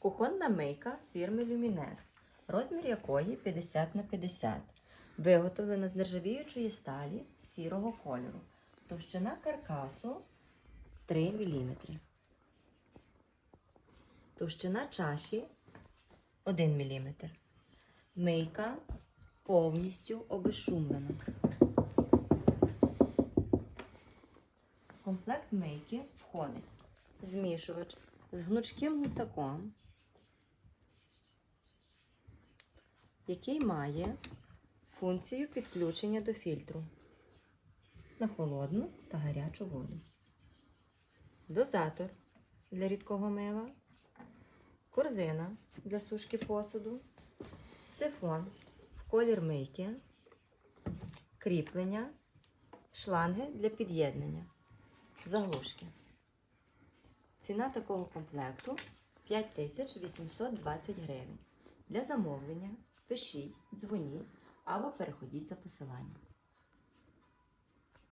Кухонна мийка фірми Luminex, розмір якої 50 на 50. Виготовлена з нержавіючої сталі сірого кольору. Товщина каркасу 3 мм. Товщина чаші 1 мм. Мийка повністю обезшумлена. В комплект мийки входить змішувач з гнучким гусаком, який має функцію підключення до фільтру на холодну та гарячу воду. Дозатор для рідкого мила, корзина для сушки посуду, сифон в колір мийки, кріплення, шланги для під'єднання, заглушки. Ціна такого комплекту 5820 гривень. Для замовлення пишіть, дзвоніть або переходіть за посиланням.